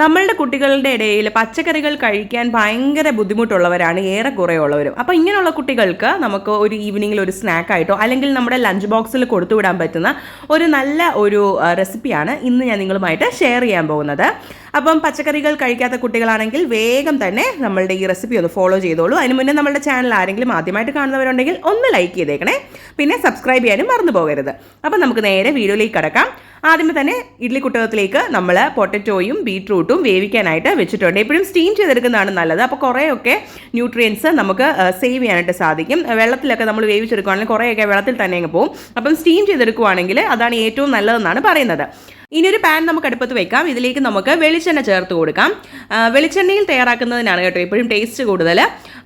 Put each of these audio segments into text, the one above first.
നമ്മളുടെ കുട്ടികളുടെ ഇടയിൽ പച്ചക്കറികൾ കഴിക്കാൻ ഭയങ്കര ബുദ്ധിമുട്ടുള്ളവരാണ് ഏറെ ഉള്ളവരും അപ്പോൾ ഇങ്ങനെയുള്ള കുട്ടികൾക്ക് നമുക്ക് ഒരു ഈവനിങ്ങിൽ ഒരു സ്നാക്ക് ആയിട്ടോ അല്ലെങ്കിൽ നമ്മുടെ ലഞ്ച് ബോക്സിൽ കൊടുത്തുവിടാൻ പറ്റുന്ന ഒരു നല്ല ഒരു റെസിപ്പിയാണ് ഇന്ന് ഞാൻ നിങ്ങളുമായിട്ട് ഷെയർ ചെയ്യാൻ പോകുന്നത്. അപ്പം പച്ചക്കറികൾ കഴിക്കാത്ത കുട്ടികളാണെങ്കിൽ വേഗം തന്നെ നമ്മളുടെ ഈ റെസിപ്പി ഒന്ന് ഫോളോ ചെയ്തോളൂ. അതിന് മുന്നേ നമ്മുടെ ചാനൽ ആരെങ്കിലും ആദ്യമായിട്ട് കാണുന്നവരുണ്ടെങ്കിൽ ഒന്ന് ലൈക്ക് ചെയ്തേക്കണേ. പിന്നെ സബ്സ്ക്രൈബ് ചെയ്യാനും മറന്നു പോകരുത്. അപ്പം നമുക്ക് നേരെ വീഡിയോയിലേക്ക് കടക്കാം. ആദ്യമേ തന്നെ ഇഡ്ലി കുട്ടകത്തിലേക്ക് നമ്മൾ പൊട്ടറ്റോയും ബീട്രൂട്ടും വേവിക്കാനായിട്ട് വെച്ചിട്ടുണ്ട്. എപ്പോഴും സ്റ്റീം ചെയ്തെടുക്കുന്നതാണ് നല്ലത്. അപ്പോൾ കുറേയൊക്കെ ന്യൂട്രിയൻസ് നമുക്ക് സേവ് ചെയ്യാനായിട്ട് സാധിക്കും. വെള്ളത്തിലൊക്കെ നമ്മൾ വേവിച്ചെടുക്കുകയാണെങ്കിൽ കുറേയൊക്കെ വെള്ളത്തിൽ തന്നെ അങ്ങ് പോകും അപ്പം സ്റ്റീം ചെയ്തെടുക്കുവാണെങ്കിൽ അതാണ് ഏറ്റവും നല്ലതെന്നാണ് പറയുന്നത്. ഇനി ഒരു പാൻ നമുക്ക് അടുപ്പത്ത് വെക്കാം. ഇതിലേക്ക് നമുക്ക് വെളിച്ചെണ്ണ ചേർത്ത് കൊടുക്കാം. വെളിച്ചെണ്ണയിൽ തയ്യാറാക്കുന്നതിനാണ് കേട്ടോ എപ്പോഴും ടേസ്റ്റ് കൂടുതൽ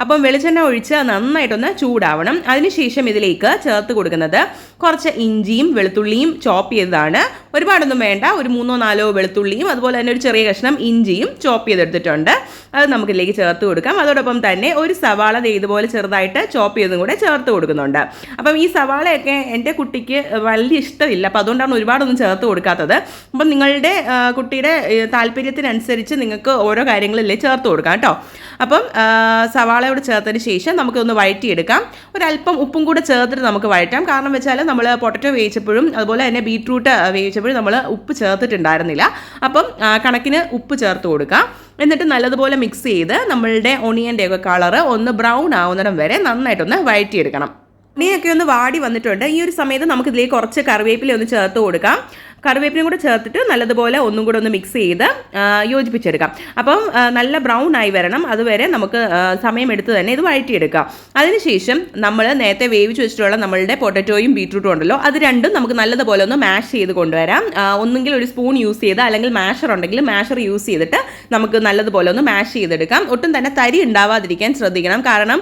അപ്പം വെളിച്ചെണ്ണ ഒഴിച്ച് നന്നായിട്ടൊന്ന് ചൂടാവണം. അതിനുശേഷം ഇതിലേക്ക് ചേർത്ത് കൊടുക്കുന്നത് കുറച്ച് ഇഞ്ചിയും വെളുത്തുള്ളിയും ചോപ്പ് ചെയ്തതാണ്. ഒരുപാടൊന്നും വേണ്ട. ഒരു മൂന്നോ നാലോ വെളുത്തുള്ളിയും അതുപോലെ തന്നെ ഒരു ചെറിയ കഷ്ണം ഇഞ്ചിയും ചോപ്പ് ചെയ്തെടുത്തിട്ടുണ്ട്. അത് നമുക്കിതിലേക്ക് ചേർത്ത് കൊടുക്കാം. അതോടൊപ്പം തന്നെ ഒരു സവാള ഇതുപോലെ ചെറുതായിട്ട് ചോപ്പ് ചെയ്തും കൂടെ ചേർത്ത് കൊടുക്കുന്നുണ്ട്. അപ്പം ഈ സവാളയൊക്കെ എന്റെ കുട്ടിക്ക് വലിയ ഇഷ്ടമില്ല. അപ്പം അതുകൊണ്ടാണ് ഒരുപാടൊന്നും ചേർത്ത് കൊടുക്കാത്തത്. അപ്പം നിങ്ങളുടെ കുട്ടിയുടെ താല്പര്യത്തിനനുസരിച്ച് നിങ്ങൾക്ക് ഓരോ കാര്യങ്ങളിലേ ചേർത്ത് കൊടുക്കാം കേട്ടോ. അപ്പം സവാളയോട് ചേർത്തതിന് ശേഷം നമുക്കൊന്ന് വഴറ്റിയെടുക്കാം. ഒരല്പം ഉപ്പും കൂടെ ചേർത്തിട്ട് നമുക്ക് വഴറ്റാം. കാരണം വെച്ചാൽ നമ്മൾ പൊട്ടറ്റോ വേവിച്ചപ്പോഴും അതുപോലെ തന്നെ ബീട്രൂട്ട് വേവിച്ചപ്പോഴും നമ്മൾ ഉപ്പ് ചേർത്തിട്ടുണ്ടായിരുന്നില്ല. അപ്പം കണക്കിന് ഉപ്പ് ചേർത്ത് കൊടുക്കാം. എന്നിട്ട് നല്ലതുപോലെ മിക്സ് ചെയ്ത് നമ്മളുടെ ഒണിയന്റെ ഒക്കെ കളറ് ഒന്ന് ബ്രൗൺ ആവുന്നിടം വരെ നന്നായിട്ടൊന്ന് വഴറ്റിയെടുക്കണം. ഒണിയൊക്കെ ഒന്ന് വാടി വന്നിട്ടുണ്ട്. ഈ ഒരു സമയത്ത് നമുക്കിതിലേക്ക് കുറച്ച് കറിവേപ്പില ഒന്ന് ചേർത്ത് കൊടുക്കാം. കറിവേപ്പിലയും കൂടെ ചേർത്തിട്ട് നല്ലതുപോലെ ഒന്നും കൂടെ ഒന്ന് മിക്സ് ചെയ്ത് യോജിപ്പിച്ചെടുക്കാം. അപ്പം നല്ല ബ്രൗൺ ആയി വരണം. അതുവരെ നമുക്ക് സമയമെടുത്ത് തന്നെ ഇത് വഴറ്റിയെടുക്കാം. അതിനുശേഷം നമ്മൾ നേരത്തെ വേവിച്ച് വെച്ചിട്ടുള്ള നമ്മളുടെ പൊട്ടറ്റോയും ബീട്രൂട്ടും ഉണ്ടല്ലോ അത് രണ്ടും നമുക്ക് നല്ലതുപോലെ ഒന്ന് മാഷ് ചെയ്ത് കൊണ്ടുവരാം. ഒന്നുകിൽ ഒരു സ്പൂൺ യൂസ് ചെയ്ത് അല്ലെങ്കിൽ മാഷർ ഉണ്ടെങ്കിൽ മാഷർ യൂസ് ചെയ്തിട്ട് നമുക്ക് നല്ലതുപോലെ ഒന്ന് മാഷ് ചെയ്തെടുക്കാം. ഒട്ടും തന്നെ തരി ഉണ്ടാവാതിരിക്കാൻ ശ്രദ്ധിക്കണം. കാരണം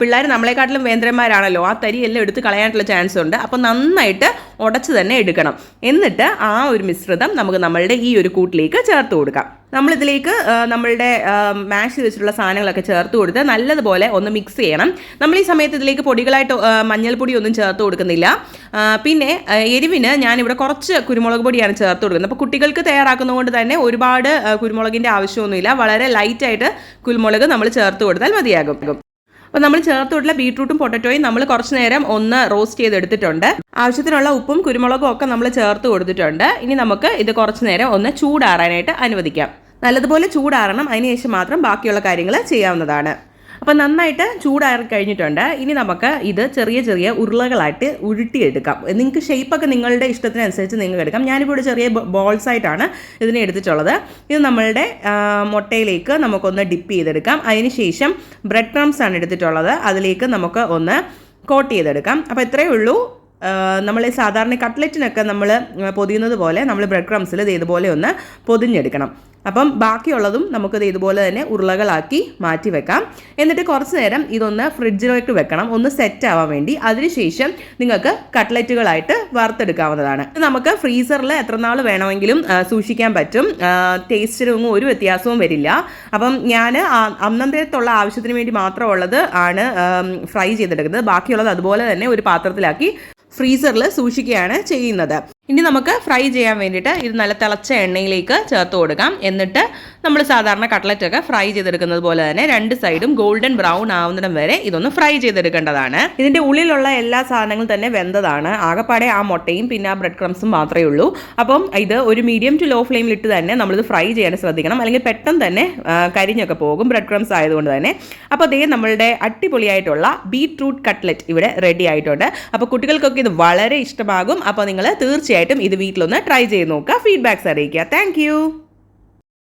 പിള്ളേർ നമ്മളെക്കാട്ടിലും വേന്ദ്രന്മാരാണല്ലോ. ആ തരി എല്ലാം എടുത്ത് കളയാനുള്ള ചാൻസ് ഉണ്ട്. അപ്പോൾ നന്നായിട്ട് ഉടച്ച് തന്നെ എടുക്കണം. എന്നിട്ട് ആ ഒരു മിശ്രിതം നമുക്ക് നമ്മളുടെ ഈ ഒരു കൂട്ടിലേക്ക് ചേർത്ത് കൊടുക്കാം. നമ്മളിതിലേക്ക് നമ്മളുടെ മാഷ് വെച്ചിട്ടുള്ള സാധനങ്ങളൊക്കെ ചേർത്ത് കൊടുത്ത് നല്ലതുപോലെ ഒന്ന് മിക്സ് ചെയ്യണം. നമ്മൾ ഈ സമയത്ത് ഇതിലേക്ക് പൊടികളായിട്ട് മഞ്ഞൾപ്പൊടി ഒന്നും ചേർത്ത് കൊടുക്കുന്നില്ല. പിന്നെ എരിവിന് ഞാനിവിടെ കുറച്ച് കുരുമുളക് പൊടിയാണ് ചേർത്ത് കൊടുക്കുന്നത്. അപ്പോൾ കുട്ടികൾക്ക് തയ്യാറാക്കുന്നതുകൊണ്ട് തന്നെ ഒരുപാട് കുരുമുളകിന്റെ ആവശ്യമൊന്നുമില്ല. വളരെ ലൈറ്റായിട്ട് കുരുമുളക് നമ്മൾ ചേർത്ത് കൊടുത്താൽ മതിയാകും. അപ്പോൾ നമ്മൾ ചേർത്തുള്ള ബീട്രൂട്ടും പൊട്ടറ്റോയും നമ്മൾ കുറച്ച് നേരം ഒന്ന് റോസ്റ്റ് ചെയ്തെടുത്തിട്ടുണ്ട്. ആവശ്യത്തിനുള്ള ഉപ്പും കുരുമുളകും ഒക്കെ നമ്മൾ ചേർത്ത് കൊടുത്തിട്ടുണ്ട്. ഇനി നമുക്ക് ഇത് കുറച്ച് നേരം ഒന്ന് ചൂടാറാനായിട്ട് അനുവദിക്കാം. നല്ലതുപോലെ ചൂടാറണം. അതിനുശേഷം മാത്രം ബാക്കിയുള്ള കാര്യങ്ങൾ ചെയ്യാവുന്നതാണ്. അപ്പോൾ നന്നായിട്ട് ചൂടായി കഴിഞ്ഞിട്ടുണ്ട്. ഇനി നമുക്ക് ഇത് ചെറിയ ചെറിയ ഉരുളകളായിട്ട് ഉരുട്ടിയെടുക്കാം. നിങ്ങൾക്ക് ഷേപ്പൊക്കെ നിങ്ങളുടെ ഇഷ്ടത്തിനനുസരിച്ച് നിങ്ങൾക്ക് എടുക്കാം. ഞാനിപ്പോൾ ഒരു ചെറിയ ബോൾസ് ആയിട്ടാണ് ഇതിനെ എടുത്തിട്ടുള്ളത്. ഇത് നമ്മളുടെ മുട്ടയിലേക്ക് നമുക്കൊന്ന് ഡിപ്പ് ചെയ്തെടുക്കാം. അതിനുശേഷം ബ്രെഡ് ക്രംസ് ആണ് എടുത്തിട്ടുള്ളത്. അതിലേക്ക് നമുക്ക് ഒന്ന് കോട്ട് ചെയ്തെടുക്കാം. അപ്പോൾ ഇത്രയേ ഉള്ളൂ. നമ്മൾ സാധാരണ കട്ട്ലറ്റിനൊക്കെ നമ്മൾ പൊതിയുന്നത് പോലെ നമ്മൾ ബ്രെഡ് ക്രംസിൽ ഇത് ഇതുപോലെ ഒന്ന് പൊതിഞ്ഞെടുക്കണം. അപ്പം ബാക്കിയുള്ളതും നമുക്കിത് ഇതുപോലെ തന്നെ ഉരുളകളാക്കി മാറ്റി വെക്കാം. എന്നിട്ട് കുറച്ച് നേരം ഇതൊന്ന് ഫ്രിഡ്ജിലേക്ക് വെക്കണം. ഒന്ന് സെറ്റ് ആവാൻ വേണ്ടി. അതിനുശേഷം നിങ്ങൾക്ക് കട്ട്ലറ്റുകളായിട്ട് വറുത്തെടുക്കാവുന്നതാണ്. നമുക്ക് ഫ്രീസറിൽ എത്ര നാൾ വേണമെങ്കിലും സൂക്ഷിക്കാൻ പറ്റും. ടേസ്റ്റിനൊന്നും ഒരു വ്യത്യാസവും വരില്ല. അപ്പം ഞാൻ അന്നത്തേത്തുള്ള ആവശ്യത്തിന് വേണ്ടി മാത്രമുള്ളത് ആണ് ഫ്രൈ ചെയ്തെടുക്കുന്നത്. ബാക്കിയുള്ളത് അതുപോലെ തന്നെ ഒരു പാത്രത്തിലാക്കി ഫ്രീസറിൽ സൂക്ഷിക്കുകയാണ് ചെയ്യുന്നത്. ഇനി നമുക്ക് ഫ്രൈ ചെയ്യാൻ വേണ്ടിയിട്ട് ഇത് നല്ല തിളച്ച എണ്ണയിലേക്ക് ചേർത്ത് കൊടുക്കാം. എന്നിട്ട് നമ്മൾ സാധാരണ കട്ട്ലറ്റൊക്കെ ഫ്രൈ ചെയ്തെടുക്കുന്നത് പോലെ തന്നെ രണ്ട് സൈഡും ഗോൾഡൻ ബ്രൗൺ ആവുന്നിടം വരെ ഇതൊന്ന് ഫ്രൈ ചെയ്തെടുക്കേണ്ടതാണ്. ഇതിന്റെ ഉള്ളിലുള്ള എല്ലാ സാധനങ്ങളും തന്നെ വെന്തതാണ്. ആകെപ്പാടെ ആ മുട്ടയും പിന്നെ ആ ബ്രെഡ് ക്രംസും മാത്രമേ ഉള്ളൂ. അപ്പം ഇത് ഒരു മീഡിയം ടു ലോ ഫ്ലെയിമിൽ ഇട്ട് തന്നെ നമ്മളിത് ഫ്രൈ ചെയ്യാൻ ശ്രദ്ധിക്കണം. അല്ലെങ്കിൽ പെട്ടെന്ന് തന്നെ കരിഞ്ഞൊക്കെ പോകും ബ്രെഡ് ക്രംസ് ആയതുകൊണ്ട് തന്നെ. അപ്പോൾ അതേ നമ്മളുടെ അടിപൊളിയായിട്ടുള്ള ബീട്രൂട്ട് കട്ട്ലറ്റ് ഇവിടെ റെഡി ആയിട്ടുണ്ട്. അപ്പോൾ കുട്ടികൾക്കൊക്കെ ഇത് വളരെ ഇഷ്ടമാകും. അപ്പോൾ നിങ്ങൾ തീർച്ചയായിട്ടും ഇത് വീട്ടിലൊന്ന് ട്രൈ ചെയ്ത് നോക്കുക. ഫീഡ്ബാക്ക്സ് അറിയിക്കുക. താങ്ക്